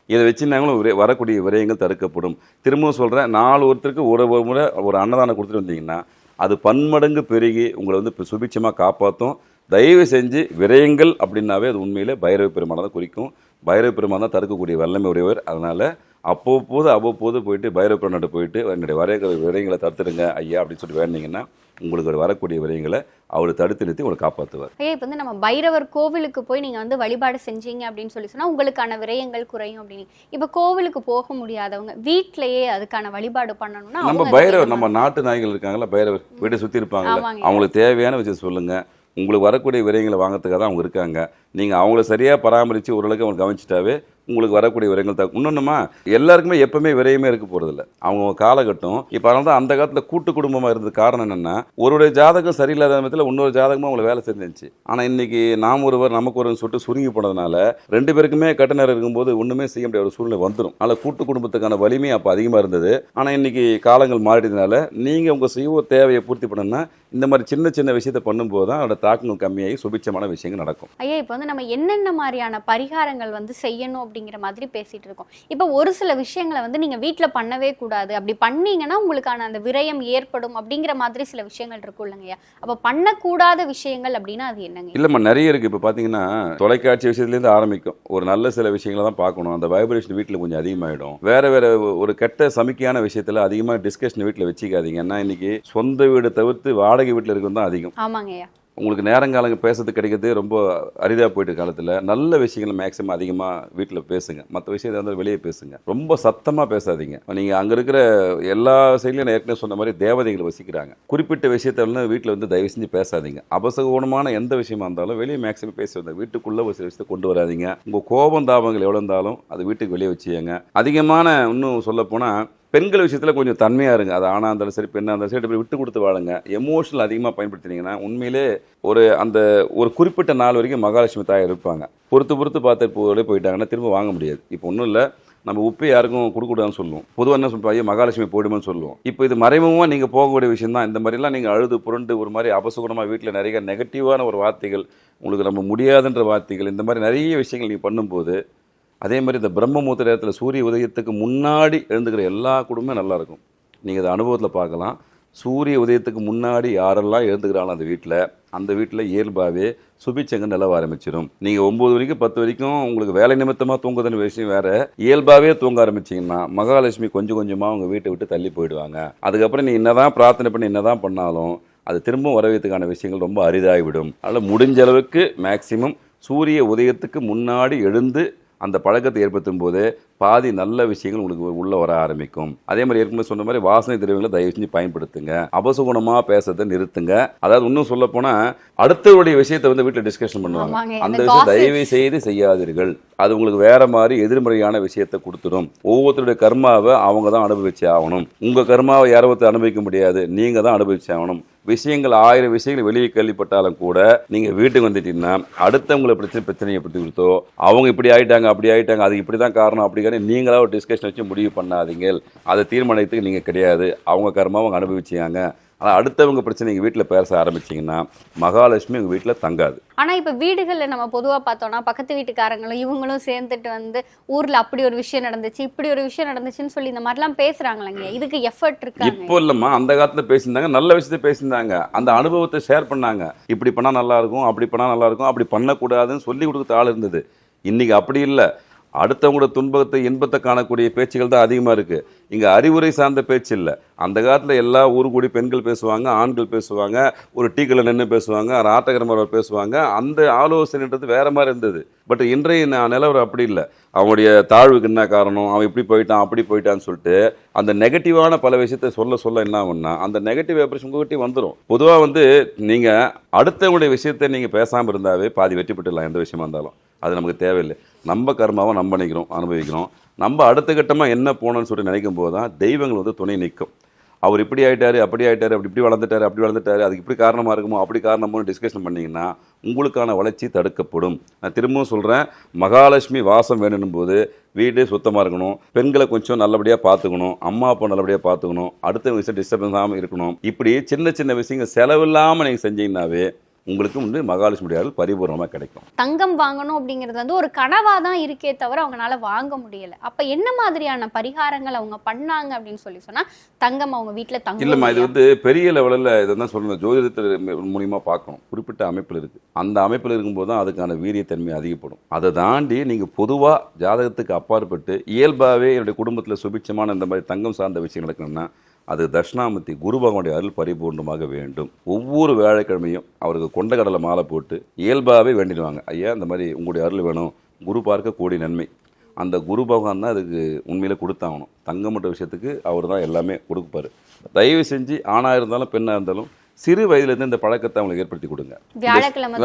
இதை வச்சுருந்தாங்களும் விரை- வரக்கூடிய விரயங்கள் தடுக்கப்படும். திரும்பவும் சொல்கிறேன் நாலு ஒருத்தருக்கு ஒரு ஒரு முறை ஒரு அன்னதானம் கொடுத்துட்டு வந்தீங்கன்னா அது பன்மடங்கு பெருகி உங்களை வந்து சுபிட்சமாக காப்பாற்றும் தயவு செஞ்சு விரயங்கள் அப்படின்னாவே அது உண்மையில் பைரவ பெருமானை தான் குறிக்கும். பைரவ பெருமான் தான் தடுக்கக்கூடிய வல்லமை உடையவர். அதனால் அப்போது அவ்வப்போது போயிட்டு பைரவ பெருமாட்ட போயிட்டு என்னுடைய வரைய விரயங்களை தடுத்துடுங்க ஐயா அப்படின்னு சொல்லி வேண்டிங்கன்னா உங்களுக்கு வரக்கூடிய விரயங்களை அவர் தடுத்து நிறுத்தி உங்களை காப்பாற்றுவார் ஐயா இப்போ வந்து நம்ம பைரவர் கோவிலுக்கு போய் நீங்க வந்து வழிபாடு செஞ்சீங்க அப்படின்னு சொல்லி சொன்னா உங்களுக்கான விரயங்கள் குறையும் அப்படின்னு. இப்போ கோவிலுக்கு போக முடியாதவங்க வீட்லயே அதுக்கான வழிபாடு பண்ணணும்னா நம்ம பைரவர் நம்ம நாட்டு நாய்கள் இருக்காங்கல்ல பைரவர் வீட்டை சுற்றி இருப்பாங்கல்ல ஆமாங்க. அவங்களுக்கு தேவையான விஷயம் சொல்லுங்க. உங்களுக்கு வரக்கூடிய விரயங்களை வாங்குறதுக்காக தான் அவங்க இருக்காங்க. நீங்கள் அவங்கள சரியாக பராமரித்து ஓரளவுக்கு அவங்க கவனிச்சிட்டாவே உங்களுக்கு வரக்கூடிய விரயங்கள் தான் இன்னொன்றுமா எல்லாருக்குமே எப்பவுமே விரயமே இருக்க போகிறதில்ல அவங்க காலகட்டம் இப்போ அதனால தான் அந்த காலத்தில் கூட்டு குடும்பமாக இருந்தது காரணம் என்னென்னா ஒருவருடைய ஜாதகம் சரியில்லாத நேரத்தில் இன்னொரு ஜாதகமும் அவங்களை வேலை செஞ்சிருந்துச்சு. ஆனால் இன்னைக்கு நாம் ஒருவர் நமக்கு ஒருவர் சொல்லிட்டு சுருங்கி போனதுனால ரெண்டு பேருக்குமே கட்ட நேரம் இருக்கும்போது ஒன்றுமே செய்ய முடியாத ஒரு சூழ்நிலை வந்துடும் அதனால் கூட்டு குடும்பத்துக்கான வலிமை அப்போ அதிகமாக இருந்தது. ஆனால் இன்னைக்கு காலங்கள் மாறிட்டதுனால நீங்கள் உங்கள் செய்வ தேவையை பூர்த்தி பண்ணணும்னா இந்த மாதிரி சின்ன சின்ன விஷயத்தை பண்ணும்போது தான் அதோட தாக்கங்கள் கம்மியாகி சுபிச்சமான விஷயங்கள் நடக்கும். ஐயா இப்போ வந்து நம்ம என்னென்ன மாதிரியான பரிகாரங்கள் வந்து செய்யணும் அப்படிங்கிற மாதிரி பேசிட்டு இருக்கோம். இப்போ ஒரு சில விஷயங்களை வந்து நீங்க வீட்ல பண்ணவே கூடாது. அப்படி பண்ணீங்கன்னா உங்களுக்கான அந்த விரயம் ஏற்படும் அப்படிங்கிற மாதிரி சில விஷயங்கள் இருக்கும் இல்லைங்கய்யா அப்போ பண்ணக்கூடாத விஷயங்கள் அப்படின்னா அது என்னங்க இல்லைம்மா நிறைய இருக்குது இப்போ பார்த்தீங்கன்னா தொலைக்காட்சி விஷயத்துலேருந்து ஆரம்பிக்கும். ஒரு நல்ல சில விஷயங்களை தான் பார்க்கணும். அந்த வைப்ரேஷன் வீட்டில் கொஞ்சம் அதிகமாகிடும் வேற வேற ஒரு கெட்ட சமிக்கையான விஷயத்தில் அதிகமாக டிஸ்கஷன் வீட்டில் வச்சுக்காதீங்க. ஏன்னா இன்னைக்கு சொந்த வீடு தவிர்த்து வாடகை வீட்டில் இருக்கிறது தான் அதிகம். ஆமாங்கய்யா உங்களுக்கு நேரங்காலங்க பேசுறது கிடைக்கிறது ரொம்ப அரிதாக போயிட்டு காலத்தில். நல்ல விஷயங்களை மேக்ஸிமம் அதிகமாக வீட்டில் பேசுங்க. மற்ற விஷயத்தை வந்து வெளியே பேசுங்க. ரொம்ப சத்தமாக பேசாதீங்க. நீங்கள் அங்கே இருக்கிற எல்லா சைட்லையும் நான் ஏற்கனவே சொன்ன மாதிரி தேவதைகள் வசிக்கிறாங்க. குறிப்பிட்ட விஷயத்த வந்து வீட்டில் வந்து தயவு செஞ்சு பேசாதீங்க. அபசகுணமான எந்த விஷயமா இருந்தாலும் வெளியே மேக்ஸிமம் பேசி வந்த வீட்டுக்குள்ளே ஒரு சில விஷயத்தை கொண்டு வராதீங்க. உங்கள் கோபம் தாபங்கள் எவ்வளோ இருந்தாலும் அது வீட்டுக்கு வெளியே வச்சுங்க அதிகமான இன்னும் சொல்லப்போனால் பெண்கள் விஷயத்தில் கொஞ்சம் தன்மையாக இருங்க. அது ஆணாக இருந்தாலும் சரி பெண்ணாக இருந்தாலும் சரி இப்படி விட்டு கொடுத்து வாழுங்க. எமோஷனல் அதிகமாக பயன்படுத்தினீங்கன்னா உண்மையிலே ஒரு அந்த ஒரு குறிப்பிட்ட நாள் வரைக்கும் மகாலட்சுமி தாய் இருப்பாங்க. பொறுத்து பொறுத்து பார்த்து போலே போயிட்டாங்கன்னா திரும்ப வாங்க முடியாது. இப்போ ஒன்றும் இல்லை நம்ம உப்பு யாருக்கும் கொடுக்கூடாதுன்னு சொல்லுவோம். பொதுவாக என்ன சொல்லுவோம் ஐயா மகாலட்சுமி போயிடுமோன்னு சொல்லுவோம். இப்போ இது மறைமுகமாக நீங்கள் போகக்கூடிய விஷயம் தான். இந்த மாதிரிலாம் நீங்கள் அழுது புரண்டு ஒரு மாதிரி அபசுகுணமாக வீட்டில் நிறைய நெகட்டிவான ஒரு வார்த்தைகள் உங்களுக்கு நம்ம முடியாதுன்ற வார்த்தைகள் இந்த மாதிரி நிறைய விஷயங்கள் நீங்கள் பண்ணும்போது அதே மாதிரி இந்த பிரம்மமுகூர்த்த நேரத்தில் சூரிய உதயத்துக்கு முன்னாடி எழுந்துக்கிற எல்லா குடும்பமும் நல்லாயிருக்கும் நீங்கள் அதை அனுபவத்தில் பார்க்கலாம். சூரிய உதயத்துக்கு முன்னாடி யாரெல்லாம் எழுந்துக்கிறாங்களோ அந்த வீட்டில் அந்த வீட்டில் இயல்பாகவே சுபிச்சங்க நிலவ ஆரம்பிச்சிடும் நீங்கள் ஒம்பது வரைக்கும் பத்து வரைக்கும் உங்களுக்கு வேலை நிமித்தமாக தூங்குதுன்னு விஷயம் வேறு. இயல்பாகவே தூங்க ஆரம்பிச்சிங்கன்னா மகாலட்சுமி கொஞ்சம் கொஞ்சமாக உங்கள் வீட்டை விட்டு தள்ளி போயிடுவாங்க. அதுக்கப்புறம் நீ என்னதான் பிரார்த்தனை பண்ணி என்னதான் பண்ணாலும் அது திரும்பவும் வரவேற்கிறதுக்கான விஷயங்கள் ரொம்ப அரிதாகிவிடும். அதனால் முடிஞ்ச அளவுக்கு மேக்சிமம் சூரிய உதயத்துக்கு முன்னாடி எழுந்து அந்த பழக்கத்தை ஏற்படுத்தும் போது பாதி நல்ல விஷயங்கள் உங்களுக்கு உள்ள வர ஆரம்பிக்கும். அதே மாதிரி ஏற்கனவே சொன்ன மாதிரி வாசனை திரவியங்களை தயவு செஞ்சு பயன்படுத்துங்க. அபசுகுணமாக பேசுறதை நிறுத்துங்க. அதாவது இன்னும் சொல்ல போனா அடுத்தவருடைய விஷயத்தை வந்து வீட்டில் டிஸ்கஷன் பண்ணுவாங்க. அந்த விஷயம். தயவு செய்து செய்யாதீர்கள். அது உங்களுக்கு வேற மாதிரி எதிர்மறையான விஷயத்தை கொடுத்துடும். ஒவ்வொருத்தருடைய கர்மாவை அவங்க தான் அனுபவிச்சு ஆகணும். உங்க கர்மாவை யாரோ ஒருத்தர் அனுபவிக்க முடியாது. நீங்க தான் அனுபவிச்சு ஆகணும். விஷயங்கள் ஆயிரம் விஷயங்கள் வெளியே கேள்விப்பட்டாலும் கூட நீங்க வீட்டுக்கு வந்துட்டீங்கன்னா அடுத்தவங்களை பிரச்சனை பிரச்சனையை பற்றி கொடுத்தோ அவங்க இப்படி ஆயிட்டாங்க அப்படி ஆயிட்டாங்க அது இப்படி தான் காரணம் அப்படிங்கிற நீங்களாக நீங்களா ஒரு டிஸ்கஷன் வச்சு முடிவு பண்ணாதீங்க. அதை தீர்மானத்துக்கு நீங்க கிடையாது. அவங்க கர்மாவை அவங்க அனுபவிச்சாங்க ஆனால் அடுத்தவங்க பிரச்சனை எங்கள் வீட்டில் பேச ஆரம்பிச்சிங்கன்னா மகாலட்சுமி உங்கள் வீட்டில் தங்காது. ஆனா இப்ப வீடுகள்ல நம்ம பொதுவா பார்த்தோம்னா பக்கத்து வீட்டுக்காரங்களும் இவங்களும் சேர்ந்துட்டு வந்து ஊர்ல அப்படி ஒரு விஷயம் நடந்துச்சு இப்படி ஒரு விஷயம் நடந்துச்சுன்னு சொல்லி இந்த மாதிரிலாம் பேசுறாங்களேங்க. இதுக்கு எஃபர்ட் இருக்காங்க. இப்போ இல்லைம்மா அந்த காலத்தில் பேசியிருந்தாங்க நல்ல விஷயத்தை பேசியிருந்தாங்க. அந்த அனுபவத்தை ஷேர் பண்ணாங்க. இப்படி பண்ணால் நல்லா இருக்கும் அப்படி பண்ணால் நல்லா இருக்கும் அப்படி பண்ணக்கூடாதுன்னு சொல்லி கொடுக்குற ஆள் இருந்தது. இன்னைக்கு அப்படி இல்லை. அடுத்தவங்களோட துன்பத்தை இன்பத்தை காணக்கூடிய பேச்சுகள் தான் அதிகமாக இருக்குது இங்கே அறிவுரை சார்ந்த பேச்சு இல்லை. அந்த காலத்தில் எல்லா ஊர் கூடி பெண்கள் பேசுவாங்க ஆண்கள் பேசுவாங்க ஒரு டீக்கில் நின்று பேசுவாங்க ஒரு பேசுவாங்க. அந்த ஆலோசனைன்றது வேறு மாதிரி இருந்தது. பட் இன்றைய நிலவரம் அப்படி இல்லை. அவனுடைய தாழ்வுக்கு என்ன காரணம்? அவன் இப்படி போயிட்டான் அப்படி போயிட்டான்னு சொல்லிட்டு அந்த நெகட்டிவான பல விஷயத்தை சொல்ல சொல்ல என்ன ஆகும்னா அந்த நெகட்டிவ் வைப்ரேஷன் உங்ககிட்டே வந்துடும் பொதுவாக வந்து நீங்கள் அடுத்தவங்களுடைய விஷயத்தை நீங்கள் பேசாமல் இருந்தாவே பாதி வெற்றி பெற்றுடலாம் எந்த விஷயமா இருந்தாலும். அது நமக்கு தேவையில்லை. நம்ம கர்மாவை நம்ம நினைக்கிறோம் அனுபவிக்கிறோம். நம்ம அடுத்த கட்டமாக என்ன போகணும்னு சொல்லிட்டு நினைக்கும் போது தான் தெய்வங்கள் வந்து துணை நிற்கும். அவர் இப்படி ஆகிட்டார் அப்படி ஆகிட்டார் அப்படி இப்படி வளர்ந்துட்டார் அப்படி வளர்ந்துட்டார் அதுக்கு இப்படி காரணமாக இருக்குமோ அப்படி காரணமோன்னு டிஸ்கஷன் பண்ணிங்கன்னா உங்களுக்கான வளர்ச்சி தடுக்கப்படும். நான் திரும்பவும் சொல்கிறேன் மகாலட்சுமி வாசம் வேணும் போது வீடு சுத்தமாக இருக்கணும் பெண்களை கொஞ்சம் நல்லபடியாக பார்த்துக்கணும் அம்மா அப்பா நல்லபடியாக பார்த்துக்கணும் அடுத்த விஷயம் டிஸ்டர்பன்ஸ் ஆகாமல் இருக்கணும். இப்படி சின்ன சின்ன விஷயங்கள் செலவில்லாமல் நீங்கள் செஞ்சீங்கன்னாவே உங்களுக்கு வந்து மகாலட்சுமி அருள் பரிபூர்ணமாக கிடைக்கும். தங்கம் வாங்கணும் அப்படிங்கிறது வந்து ஒரு கனவா தான் இருக்கே தவிர அவங்களால வாங்க முடியல. அப்ப என்ன மாதிரியான பரிகாரங்கள் அவங்க பண்ணாங்க அப்படின்னு சொல்லி சொன்னா தங்கம் அவங்க வீட்டுல இல்லைம்மா இது தங்கம் வந்து பெரிய லெவலில் இதை தான் சொல்லணும் ஜோதிடத்தில் மூலியமாக பார்க்கணும். குறிப்பிட்ட அமைப்பில் இருக்குது அந்த அமைப்பில் இருக்கும்போது தான் அதுக்கான வீரியத்தன்மை அதிகப்படும். அதை தாண்டி நீங்கள் பொதுவாக ஜாதகத்துக்கு அப்பாற்பட்டு இயல்பாகவே என்னுடைய குடும்பத்தில் சுபிட்சமான இந்த மாதிரி தங்கம் சார்ந்த விஷயம் நடக்கணும்னா அது தட்சிணாமூர்த்தி குரு பகவானுடைய அருள் பரிபூர்ணமாக வேண்டும். ஒவ்வொரு வியாழக்கிழமையும் அவருக்கு கொண்ட கடலை மாலை போட்டு இயல்பாகவே வேண்டிடுவாங்க. ஐயா இந்த மாதிரி உங்களுடைய அருள் வேணும். குரு பார்க்க கூடி நன்மை. அந்த குரு பகவான் தான் அதுக்கு உண்மையில கொடுத்தாகணும். தங்கமட்ட விஷயத்துக்கு அவர் தான் எல்லாமே கொடுப்பாரு. தயவு செஞ்சு ஆணாக இருந்தாலும் பெண்ணாக இருந்தாலும் சிறு வயதிலேருந்து இந்த பழக்கத்தை அவங்களுக்கு ஏற்படுத்தி கொடுங்க.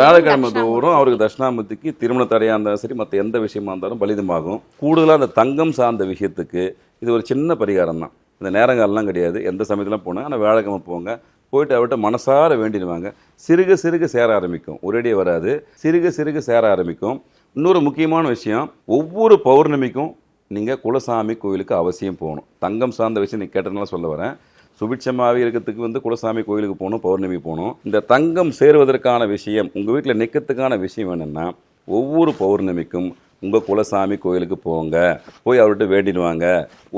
வியாழக்கிழமை. தோறும் அவருக்கு தட்சிணாமூர்த்திக்கு திருமண தடையாக இருந்தாலும் சரி மற்ற எந்த விஷயமா இருந்தாலும் பலிதமாகும். கூடுதலாக அந்த தங்கம் சார்ந்த விஷயத்துக்கு இது ஒரு சின்ன பரிகாரம் தான் இந்த நேரங்காலம்லாம் கிடையாது. எந்த சமயத்துலாம் போனால் ஆனால் வியாழக்கிழமை போங்க. போயிட்டு அவர்கிட்ட மனசார வேண்டிடுவாங்க. சிறுக சிறுக சேர ஆரம்பிக்கும். ஒரேடியே வராது. சிறுக சிறுக சேர ஆரம்பிக்கும். இன்னொரு முக்கியமான விஷயம் ஒவ்வொரு பௌர்ணமிக்கும் நீங்கள் குலசாமி கோயிலுக்கு அவசியம் போகணும். தங்கம் சார்ந்த விஷயம் நீ கேட்டதுனால சொல்ல வரேன். சுபிட்சமாகவே இருக்கிறதுக்கு வந்து குலசாமி கோயிலுக்கு போகணும் பௌர்ணமி போகணும். இந்த தங்கம் சேருவதற்கான விஷயம் உங்கள் வீட்டில் நிற்கிறதுக்கான விஷயம் என்னென்னா ஒவ்வொரு பௌர்ணமிக்கும் உங்கள் குலசாமி கோயிலுக்கு போங்க. போய் அவர்கிட்ட வேண்டிடுவாங்க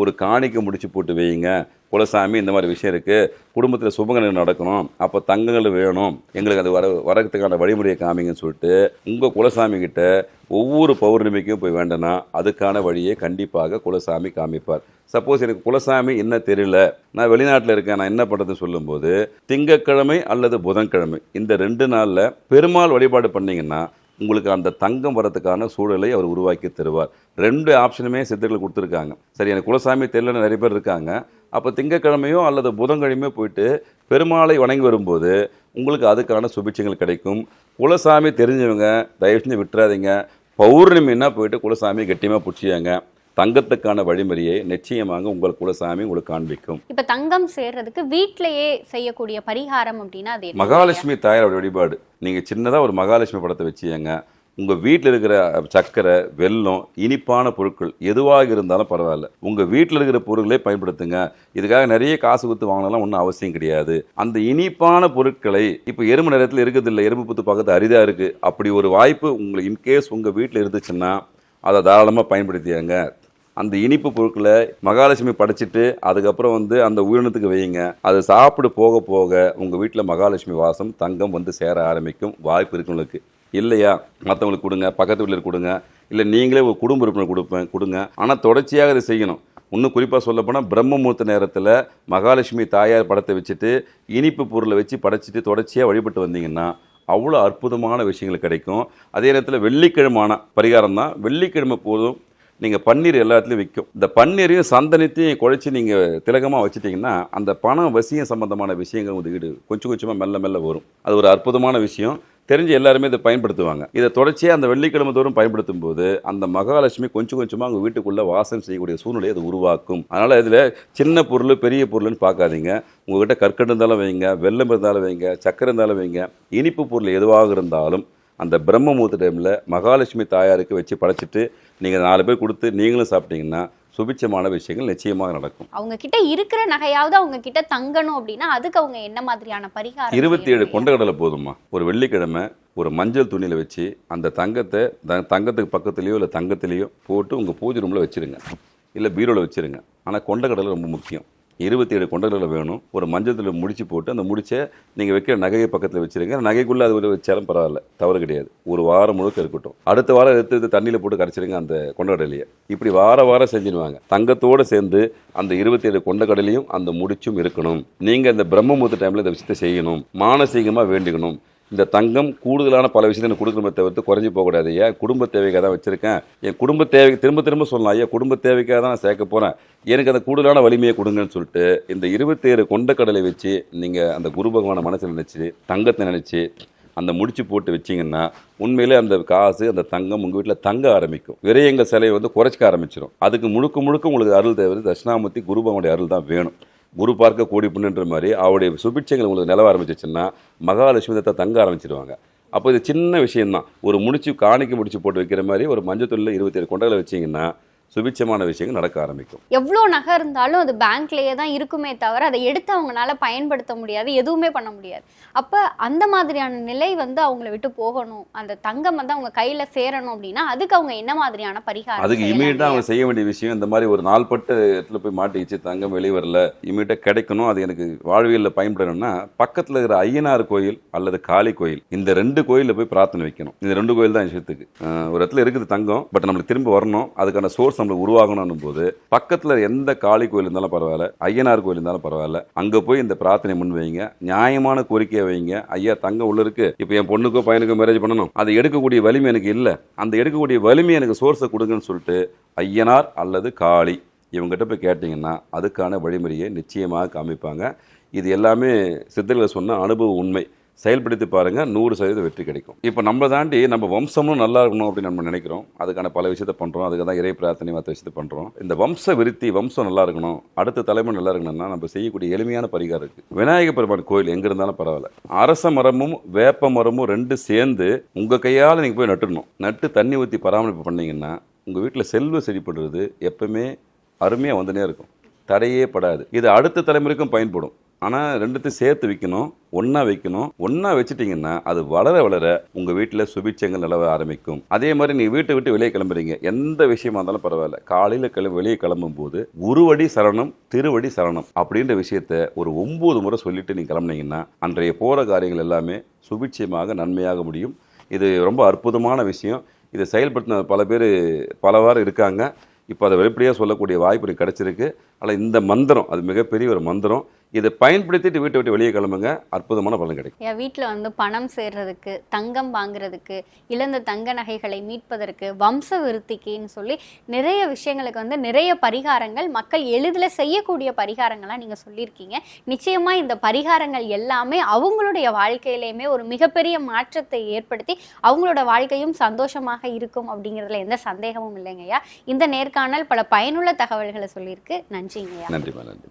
ஒரு காணிக்கை முடிச்சு போட்டு வையுங்க குலசாமி இந்த மாதிரி விஷயம் இருக்குது குடும்பத்தில் சுபங்கள் நடக்கணும். அப்போ தங்கங்கள் வேணும். எங்களுக்கு அது வர வரதுக்கான வழிமுறையை காமிங்கன்னு சொல்லிட்டு உங்கள் குலசாமி கிட்ட ஒவ்வொரு பௌர்ணமிக்கும் போய் வேண்டனா அதுக்கான வழியை கண்டிப்பாக குலசாமி காமிப்பார். சப்போஸ் எனக்கு குலசாமி என்ன தெரியல. நான் வெளிநாட்டில் இருக்கேன். நான் என்ன பண்ணுறதுன்னு சொல்லும்போது திங்கட்கிழமை அல்லது புதன்கிழமை இந்த ரெண்டு நாளில் பெருமாள் வழிபாடு பண்ணிங்கன்னா உங்களுக்கு அந்த தங்கம் வரதுக்கான சூழலை அவர் உருவாக்கி தருவார். ரெண்டு ஆப்ஷனுமே சித்தர்கள் கொடுத்துருக்காங்க. சரி எனக்கு குலசாமி தெரியலன்னு நிறைய பேர் இருக்காங்க. அப்போ திங்கக்கிழமையோ அல்லது புதன்கிழமையோ போயிட்டு பெருமாளை வணங்கி வரும்போது உங்களுக்கு அதுக்கான சுபிட்சங்கள் கிடைக்கும். குலசாமி தெரிஞ்சவங்க தயவு செஞ்சு விட்டுறாதீங்க. பௌர்ணமின்னா போயிட்டு குலசாமி கெட்டியமாக பிடிச்சியாங்க தங்கத்துக்கான வழிமுறையை நிச்சயமாக உங்கள் குலசாமி உங்களுக்கு காண்பிக்கும். இப்ப தங்கம் சேர்றதுக்கு வீட்லயே செய்யக்கூடிய பரிகாரம் அப்படின்னா அது? மகாலட்சுமி தாயாரோட வழிபாடு. நீங்கள் சின்னதாக ஒரு மகாலட்சுமி படத்தை வச்சுங்க உங்கள் வீட்டில் இருக்கிற சர்க்கரை வெல்லம் இனிப்பான பொருட்கள் எதுவாக இருந்தாலும் பரவாயில்ல. உங்கள் வீட்டில் இருக்கிற பொருட்களே பயன்படுத்துங்க. இதுக்காக நிறைய காசு கொடுத்து வாங்கலாம் ஒன்றும் அவசியம் கிடையாது. அந்த இனிப்பான பொருட்களை இப்போ எறும்பு நேரத்தில் இருக்கிறதில்ல. எறும்பு புத்து பக்கத்து அரிதாக இருக்குது அப்படி ஒரு வாய்ப்பு உங்களுக்கு இன்கேஸ் உங்கள் வீட்டில் இருந்துச்சுன்னா அதை தாராளமாக பயன்படுத்தியாங்க அந்த இனிப்பு பொருட்களை மகாலட்சுமி படைச்சிட்டு அதுக்கப்புறம் வந்து அந்த உயிரினத்துக்கு வையுங்க. அது சாப்பிடு போக போக உங்கள் வீட்டில் மகாலட்சுமி வாசம் தங்கம் வந்து சேர ஆரம்பிக்கும். வாய்ப்பு இருக்கு உங்களுக்கு. இல்லையா? மற்றவங்களுக்கு கொடுங்க பக்கத்து வீட்டில் கொடுங்க. இல்லை நீங்களே ஒரு குடும்ப உறுப்பினர் கொடுப்பேன் கொடுங்க. ஆனால் தொடர்ச்சியாக இதை செய்யணும். இன்னும் குறிப்பாக சொல்லப்போனால் பிரம்ம முகூர்த்த நேரத்தில் மகாலட்சுமி தாயார் படத்தை வச்சுட்டு இனிப்பு பொருளை வச்சு படைச்சிட்டு தொடர்ச்சியாக வழிபட்டு வந்தீங்கன்னா அவ்வளோ அற்புதமான விஷயங்கள் கிடைக்கும். அதே நேரத்தில் வெள்ளிக்கிழமான பரிகாரம் தான் வெள்ளிக்கிழமை போதும் நீங்கள் பன்னீர் எல்லாத்துலேயும் விற்கும் இந்த பன்னீரையும் சந்தனத்தையும் குழைச்சி நீங்கள் திலகமாக வச்சுட்டிங்கன்னா அந்த பணம் வசியம் சம்மந்தமான விஷயங்கள் வந்து ஈடு கொஞ்சம் கொஞ்சமாக மெல்ல மெல்ல வரும். அது ஒரு அற்புதமான விஷயம். தெரிஞ்சு எல்லாருமே இதை பயன்படுத்துவாங்க. இதை தொடர்ச்சியாக அந்த வெள்ளிக்கிழமை தோறும் பயன்படுத்தும் போது அந்த மகாலட்சுமி கொஞ்சம் கொஞ்சமாக அவங்க வீட்டுக்குள்ளே வாசம் செய்யக்கூடிய சூழ்நிலையை அது உருவாக்கும். அதனால் இதில் சின்ன பொருள் பெரிய பொருள்னு பார்க்காதீங்க. உங்ககிட்ட கற்கண்டு இருந்தாலும் வைங்க வெள்ளம் இருந்தாலும் வைங்க சக்கரை இருந்தாலும் வைங்க இனிப்பு பொருள் எதுவாக இருந்தாலும் அந்த பிரம்ம முகூர்த்த டைமில் மகாலட்சுமி தாயாருக்கு வச்சு படைச்சிட்டு நீங்கள் நாலு பேர் கொடுத்து நீங்களும் சாப்பிட்டீங்கன்னா சுபிட்சமான விஷயங்கள் நிச்சயமாக நடக்கும். அவங்க கிட்ட இருக்கிற நகையாவது அவங்க கிட்ட தங்கணும் அப்படின்னா அதுக்கு அவங்க என்ன மாதிரியான பரிகாரம் இருபத்தி ஏழு செய்யணும்? கொண்டக்கடலை போதுமா ஒரு வெள்ளிக்கிழமை ஒரு மஞ்சள் துணியில் வச்சு அந்த தங்கத்தை த- தங்கத்துக்கு பக்கத்துலேயோ இல்லை தங்கத்துலேயோ போட்டு உங்கள் பூஜை ரூமில் வச்சிருங்க. இல்லை பீரோவில் வச்சிருங்க. ஆனால் கொண்டக்கடலை ரொம்ப முக்கியம். இருபத்தி ஏழு கொண்டகளை வேணும். ஒரு மஞ்சத்தில் முடிச்சு போட்டு அந்த முடிச்சை நீங்கள் வைக்கிற நகையை பக்கத்தில் வச்சிருங்க. நகைக்குள்ளே அது ஒரு வச்சாலும் பரவாயில்ல. தவறு கிடையாது. ஒரு வாரம் முழுக்க இருக்கட்டும். அடுத்த வாரம் எடுத்து எடுத்து தண்ணியில் போட்டு கரைச்சிருங்க அந்த கொண்டக்கடலையை இப்படி வார வாரம் செஞ்சுருவாங்க. தங்கத்தோடு சேர்ந்து அந்த இருபத்தி ஏழு கொண்டக்கடலையும் அந்த முடிச்சும் இருக்கணும். நீங்கள் இந்த பிரம்மமுகூர்த்த டைமில் இந்த விஷயத்தை செய்யணும். மானசீகமாக வேண்டிக்கணும். இந்த தங்கம் கூடுதலான பல விஷயத்தை எனக்கு கொடுக்கணுமே தவிர்த்து குறைஞ்சி போகக்கூடாது ஏன் குடும்ப தேவைக்காக தான் வச்சுருக்கேன். என் குடும்ப தேவைக்கு திரும்ப திரும்ப சொல்லலாம் ஐயா. குடும்ப தேவைக்காக தான் நான் சேர்க்க போகிறேன் எனக்கு அந்த கூடுதலான வலிமையை கொடுங்கன்னு சொல்லிட்டு இந்த இருபத்தேழு கடலை வச்சு நீங்கள் அந்த குரு பகவானை மனசில் நினச்சி தங்கத்தை நினச்சி அந்த முடிச்சு போட்டு வச்சிங்கன்னா உண்மையிலே அந்த காசு அந்த தங்கம் உங்கள் வீட்டில் தங்க ஆரம்பிக்கும். விரயங்கள் சிலையை வந்து குறைச்சிக்க ஆரம்பிச்சிடும் அதுக்கு முழுக்க முழுக்க உங்களுக்கு அருள் தேவை. தட்சிணாமூர்த்தி குருபகனுடைய அருள் தான் வேணும். குரு பார்க்க கோடி புண்ணுன்ற மாதிரி அவருடைய சுபிட்சங்கள் உங்களுக்கு நிலவ ஆரம்பிச்சிச்சுன்னா மகாலட்சுமி தத்தை தங்க ஆரம்பிச்சிருவாங்க. அப்போ இது சின்ன விஷயம்தான். ஒரு முடிச்சு காணிக்கு முடிச்சு போட்டு வைக்கிற மாதிரி ஒரு மஞ்சத்தூளில் இருபத்தேழு கொண்டகளை வச்சீங்கன்னா சுபிட்சமான விஷயங்கள் நடக்க ஆரம்பிக்கும். எவ்வளோ நகை இருந்தாலும் அது பேங்க்லேயே தான் இருக்குமே தவிர அதை எடுத்து அவங்களால பயன்படுத்த முடியாது எதுவுமே பண்ண முடியாது. அப்போ அந்த மாதிரியான நிலை வந்து அவங்கள விட்டு போகணும். அந்த தங்கம் வந்து அவங்க கையில் சேரணும் அப்படின்னா அதுக்கு அவங்க என்ன மாதிரியான பரிகாரம் அதுக்கு இமீடியட்டாக? அவங்க செய்ய வேண்டிய விஷயம் இந்த மாதிரி ஒரு நாள்பட்ட இடத்துல போய் மாட்டிக்கிச்சு தங்கம் வெளியே வரல இமீடியட்டாக கிடைக்கணும் அது எனக்கு வாழ்வியலில் பயன்படணும்னா பக்கத்தில் இருக்கிற ஐயனார் கோயில் அல்லது காளி கோயில் இந்த ரெண்டு கோயிலில் போய் பிரார்த்தனை வைக்கணும். இந்த ரெண்டு கோயில் தான் விஷயத்துக்கு ஒரு இடத்துல இருக்குது தங்கம் பட் நம்மளுக்கு திரும்ப வரணும் அதுக்கான சோர்ஸ் நம்மளுக்கு உருவாகணும் போது பக்கத்தில் எந்த காளி கோயில் இருந்தாலும் பரவாயில்ல ஐயனார் கோயில் இருந்தாலும் பரவாயில்ல அங்கே போய் இந்த பிரார்த்தனை முன் வைங்க நியாயமான கோரிக்கையை வைங்க ஐயா தங்க உள்ள இருக்கு இப்போ என் பொண்ணுக்கோ பையனுக்கோ மேரேஜ் பண்ணணும் அதை எடுக்கக்கூடிய வலிமை எனக்கு இல்லை. அந்த எடுக்கக்கூடிய வலிமை எனக்கு சோர்ஸை கொடுங்கன்னு சொல்லிட்டு ஐயனார் அல்லது காளி இவங்ககிட்ட போய் கேட்டிங்கன்னா அதுக்கான வழிமுறையை நிச்சயமாக காமிப்பாங்க. இது எல்லாமே சித்தர்கள் சொன்ன அனுபவ உண்மை. செயல்படுத்தி பாருங்கள் நூறு சதவீதம் வெற்றி கிடைக்கும். இப்போ நம்ம தாண்டி நம்ம வம்சமும் நல்லா இருக்கணும் அப்படின்னு நம்ம நினைக்கிறோம். அதுக்கான பல விஷயத்தை பண்ணுறோம் அதுக்கு தான் இறை பிரார்த்தனை மற்ற விஷயத்தை பண்ணுறோம் இந்த வம்ச விருத்தி வம்சம் நல்லா இருக்கணும் அடுத்த தலைமுறை நல்லா இருக்கணும்னா நம்ம செய்யக்கூடிய எளிமையான பரிகாரம் இருக்குது விநாயகர் பெருமான் கோயில் எங்கே இருந்தாலும் பரவாயில்ல. அரச மரமும் வேப்ப மரமும் ரெண்டு சேர்ந்து உங்கள் கையால் நீங்கள் போய் நட்டுடணும் நட்டு தண்ணி ஊற்றி பராமரிப்பு பண்ணீங்கன்னா உங்கள் வீட்டில் செல்வ செழிப்படுறது எப்பவுமே அருமையாக வந்துனே இருக்கும். தடையே படாது. இது அடுத்த தலைமுறைக்கும் பயன்படும். ஆனால் ரெண்டுத்தையும் சேர்த்து வைக்கணும் ஒன்றா வைக்கணும். ஒன்றா வச்சுட்டிங்கன்னா அது வளர வளர உங்கள் வீட்டில் சுபிட்சங்கள் நிலவ ஆரம்பிக்கும். அதே மாதிரி நீங்கள் வீட்டை விட்டு வெளியே கிளம்புறீங்க. எந்த விஷயமா இருந்தாலும் பரவாயில்ல. காலையில் கிளம்பி வெளியே கிளம்பும் போது குருவடி சரணம் திருவடி சரணம் அப்படின்ற விஷயத்த ஒரு ஒம்பது முறை சொல்லிட்டு நீங்கள் கிளம்புனீங்கன்னா அன்றைய போகிற காரியங்கள் எல்லாமே சுபிட்சமாக நன்மையாக முடியும். இது ரொம்ப அற்புதமான விஷயம். இதை செயல்படுத்தின பல பேர் பலவாறு இருக்காங்க. இப்போ அதை வெளிப்படையாக சொல்லக்கூடிய வாய்ப்பு கிடச்சிருக்கு கிடைச்சிருக்கு. ஆனால் இந்த மந்திரம் அது மிகப்பெரிய ஒரு மந்திரம். இதை பயன்படுத்திட்டு வீட்டை விட்டு வெளியே கிளம்புங்க. அற்புதமான பலன் கிடைக்கும். என் வீட்டில் வந்து பணம் சேர்றதுக்கு தங்கம் வாங்குறதுக்கு இழந்த தங்க நகைகளை மீட்பதற்கு வம்ச விருத்திக்குன்னு சொல்லி நிறைய விஷயங்களுக்கு வந்து நிறைய பரிகாரங்கள் மக்கள் எளிதில் செய்யக்கூடிய பரிகாரங்கள்லாம் நீங்கள் சொல்லியிருக்கீங்க. நிச்சயமாக இந்த பரிகாரங்கள் எல்லாமே அவங்களுடைய வாழ்க்கையிலையுமே ஒரு மிகப்பெரிய மாற்றத்தை ஏற்படுத்தி அவங்களோட வாழ்க்கையும் சந்தோஷமாக இருக்கும் அப்படிங்கிறதுல எந்த சந்தேகமும் இல்லைங்கய்யா. இந்த நேர்காணல் பல பயனுள்ள தகவல்களை சொல்லியிருக்கு. நன்றிங்கய்யா. நன்றிம்மா நன்றி.